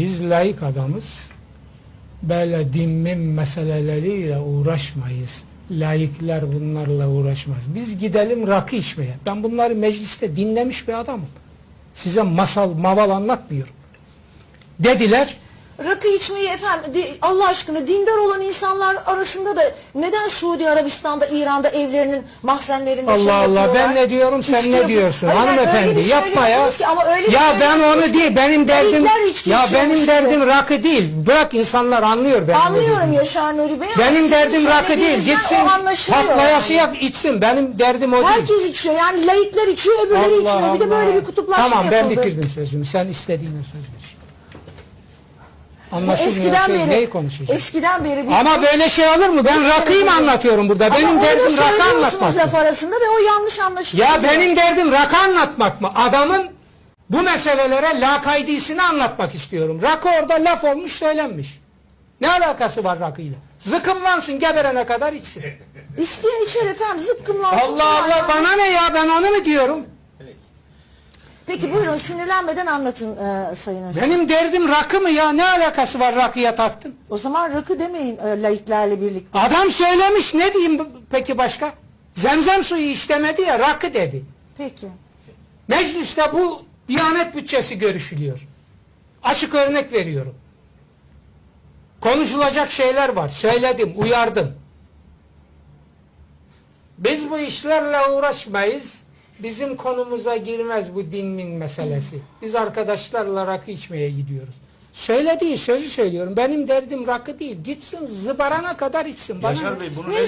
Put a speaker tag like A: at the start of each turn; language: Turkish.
A: Biz layık adamız. Böyle dinmin meseleleriyle uğraşmayız. Laikler bunlarla uğraşmaz. Biz gidelim rakı içmeye. Ben bunları mecliste dinlemiş bir adamım. Size masal maval anlatmıyorum. Dediler.
B: Rakı içmeyi efendim di- Allah aşkına dindar olan insanlar arasında da neden Suudi Arabistan'da, İran'da evlerinin mahzenlerinde
A: Allah
B: şey
A: Allah ben ne diyorum sen
B: İçki
A: ne
B: yapıyor-
A: diyorsun
B: Hayır,
A: hanımefendi
B: bir
A: yapma ya.
B: Ki, ama öyle bir
A: ya ben
B: söylüyorsunuz
A: onu değil benim derdim ya benim derdim
B: gibi.
A: rakı değil. Bırak insanlar anlıyor ne
B: Anlıyorum. Yaşar Nuri Bey
A: Benim derdim rakı değil. Gitsin patlayasıya
B: yani.
A: içsin. Benim derdim o değil.
B: Herkes içiyor yani laikler içiyor öbürleri
A: Allah
B: içmiyor. Bir de böyle bir kutuplaşma
A: Tamam ben
B: yapıldı.
A: bitirdim sözümü. Sen istediğine söz ver. Anlaşılmıyor
B: Eskiden
A: şey,
B: beri,
A: neyi konuşacağız?
B: eskiden beri biz
A: Ama böyle şey olur mu? Ben
B: Biz
A: rakıyı mı
B: seni-
A: anlatıyorum burada?
B: Ama
A: Benim derdim rakı anlatmak.
B: laf arasında ve o yanlış anlaşılıyor.
A: Ya benim derdim rakı anlatmak mı? Adamın bu meselelere lakaydisini anlatmak istiyorum. Rakı orada laf olmuş söylenmiş. Ne alakası var rakıyla? Zıkımlansın geberene kadar içsin.
B: İsteyen içer efendim zıkkımlansın.
A: Allah Allah bana ne ya ben onu mu diyorum?
B: Peki buyurun sinirlenmeden anlatın e, Sayın Öztürk.
A: Benim derdim rakı mı ya? Ne alakası var rakıya taktın?
B: O zaman rakı demeyin e, laiklerle birlikte.
A: Adam söylemiş ne diyeyim peki başka? Zemzem suyu işlemedi ya rakı dedi.
B: Peki.
A: Mecliste bu Diyanet bütçesi görüşülüyor. Açık örnek veriyorum. Konuşulacak şeyler var. Söyledim, uyardım. Biz bu işlerle uğraşmayız. Bizim konumuza girmez bu dinin meselesi. Biz arkadaşlarla rakı içmeye gidiyoruz. Söylediği sözü söylüyorum. Benim derdim rakı değil. Gitsin zıbarana kadar içsin. Bana
C: Yaşar? Bey bunu
B: Ne